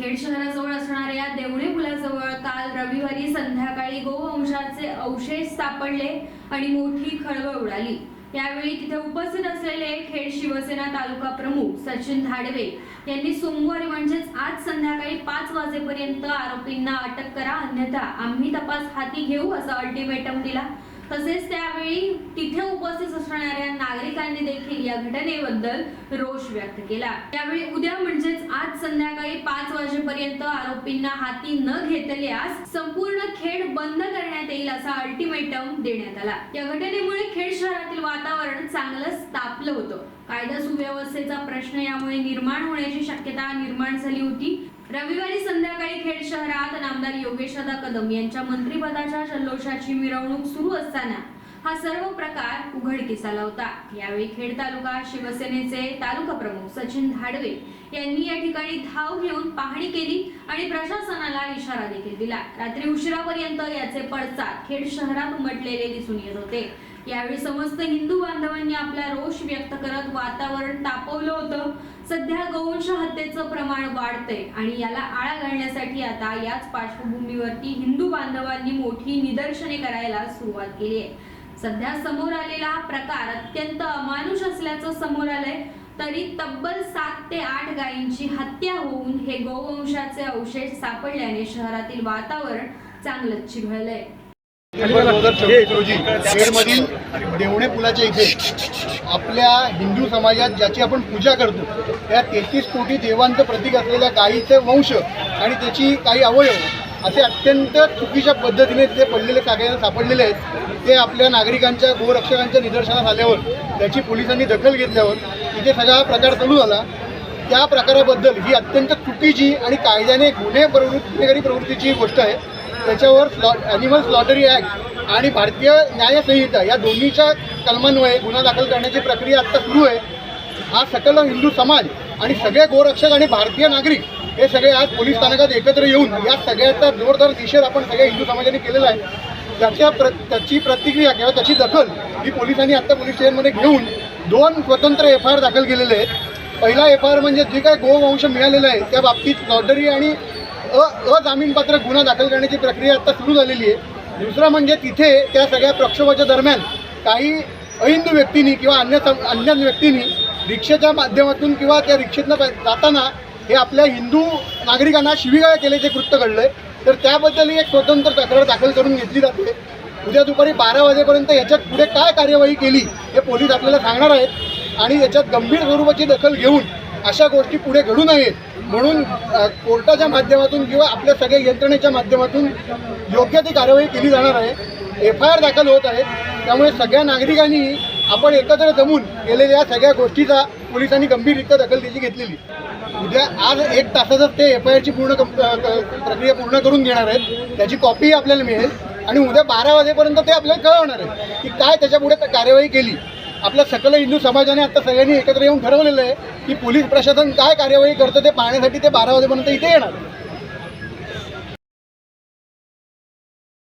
खेड शहराजवळ असणाऱ्या देवळे पुलाजवळ काल रविवारी संध्याकाळी गोवंशाचे अवशेष सापडले आणि मोठी खळबळ उडाली. यावेळी तिथे उपस्थित असलेले खेड शिवसेना तालुका प्रमुख सचिन धाडवे यांनी सोमवारी म्हणजेच आज संध्याकाळी पाच वाजेपर्यंत आरोपींना अटक करा अन्यथा आम्ही तपास हाती घेऊ असा अल्टिमेटम दिला. तसेच त्यावेळी तिथे उपस्थित असणाऱ्या नागरिकांनी देखील या घटनेबद्दल रोष व्यक्त केला. त्यावेळी उद्या म्हणजेच आज संध्याकाळी पाच वाजेपर्यंत आरोपींना हाती न घेतल्यास संपूर्ण खेड बंद करण्यात येईल असा अल्टिमेटम देण्यात आला. या घटनेमुळे खेड शहरातील वातावरण चांगलंच तापलं होतं. कायदा सुव्यवस्थेचा प्रश्न यामुळे निर्माण होण्याची शक्यता निर्माण झाली होती. रविवारी संध्याकाळी खेड शहरात नामदार योगेशदा कदम यांच्या मंत्रिपदाच्या जल्लोषाची मिरवणूक सुरू असताना हा सर्व प्रकार उघडकीस आला होता. यावेळी खेड तालुका शिवसेनेचे तालुका प्रमुख सचिन धाडवे यांनी या ठिकाणी धाव घेऊन पाहणी केली आणि प्रशासनाला इशारा देखील दिला. रात्री उशिरापर्यंत याचे पडसाद खेड शहरात उमटलेले दिसून येत होते. यावेळी समस्त हिंदू बांधवांनी आपला रोष व्यक्त करत वातावरण तापवलं होतं. सध्या गौवंश हत्येचं प्रमाण वाढतंय आणि याला आळा घालण्यासाठी आता याच पार्श्वभूमीवरती हिंदू बांधवांनी मोठी निदर्शने करायला सुरुवात केली आहे. सध्या समोर आलेला हा प्रकार अत्यंत अमानुष असल्याचं समोर आलंय. तरी तब्बल सात ते आठ गायींची हत्या होऊन हे गोवंशाचे अवशेष सापडल्याने शहरातील वातावरण चांगलंच चिघळलंय. रोजी खेडमधील देवणे पुलाच्या इथे आपल्या हिंदू समाजात ज्याची आपण पूजा करतो त्या तेहतीस कोटी देवांचं प्रतीक असलेल्या गायीचे वंश आणि त्याची काही अवयव असे अत्यंत चुकीच्या पद्धतीने तिथे पडलेले कागद सापडलेले आहेत. ते आपल्या नागरिकांच्या गोरक्षकांच्या निदर्शनास आल्यावर त्याची पोलिसांनी दखल घेतल्यावर तिथे सगळा प्रकार चालू झाला. त्या प्रकाराबद्दल ही अत्यंत चुकीची आणि कायद्याने गुन्हे प्रवृत्ती गुन्हेगारी प्रवृत्तीची गोष्ट आहे. त्याच्यावर स्लॉ ॲनिमल स्लॉटरी ॲक्ट आणि भारतीय न्यायसंहिता या दोन्हीच्या कलमान्वये गुन्हा दाखल करण्याची प्रक्रिया आत्ता सुरू आहे. हा सकल हिंदू समाज आणि सगळे गोरक्षक आणि भारतीय नागरिक हे सगळे आज पोलीस स्थानकात एकत्र येऊन या सगळ्याचा जोरदार निषेध आपण सगळ्या हिंदू समाजाने केलेला आहे. त्याच्या प्र त्याची प्रतिक्रिया किंवा त्याची दखल ही पोलिसांनी आत्ता पोलीस स्टेशनमध्ये घेऊन दोन स्वतंत्र एफ आय आर दाखल केलेले आहेत. पहिला एफ आय आर म्हणजे जे काय गोवंश मिळालेलं आहे त्या बाबतीत लॉटरी आणि अ अजामीनपात्र गुन्हा दाखल करण्याची प्रक्रिया आत्ता सुरू झालेली आहे. दुसरं म्हणजे तिथे त्या सगळ्या प्रक्षोभाच्या दरम्यान काही अहिंदू व्यक्तींनी किंवा अन्य सम अन्य व्यक्तींनी रिक्षेच्या माध्यमातून किंवा त्या रिक्षेतनं जाताना हे आपल्या हिंदू नागरिकांना शिवीगाळ केल्याचे कृत्य घडलं आहे तर त्याबद्दलही एक स्वतंत्र तक्रार दाखल करून घेतली जाते. उद्या दुपारी बारा वाजेपर्यंत याच्यात पुढे काय कार्यवाही केली हे पोलीस आपल्याला सांगणार आहेत. आणि याच्यात गंभीर स्वरूपाची दखल घेऊन अशा गोष्टी पुढे घडू नयेत. म्हणून कोर्टाच्या माध्यमातून किंवा आपल्या सगळ्या यंत्रणेच्या माध्यमातून योग्य ती कार्यवाही केली जाणार आहे. एफ आय आर दाखल होत आहे. त्यामुळे सगळ्या नागरिकांनी आपण एकत्र जमून केलेल्या सगळ्या गोष्टीचा पोलिसांनी गंभीररित्या दखल घेतलेली. उद्या आज एक तासातच ते एफ आय आरची पूर्ण प्रक्रिया पूर्ण करून घेणार आहेत. त्याची कॉपीही आपल्याला मिळेल. आणि उद्या बारा वाजेपर्यंत ते आपल्याला कळवणार आहे की काय त्याच्यापुढे कार्यवाही केली. आपल्या सकल हिंदू समाजाने आता सगळ्यांनी एकत्र येऊन ठरवलेलं आहे की पोलीस प्रशासन काय कार्यवाही करतं ते पाहण्यासाठी ते बारा वाजेपर्यंत इथे येणार.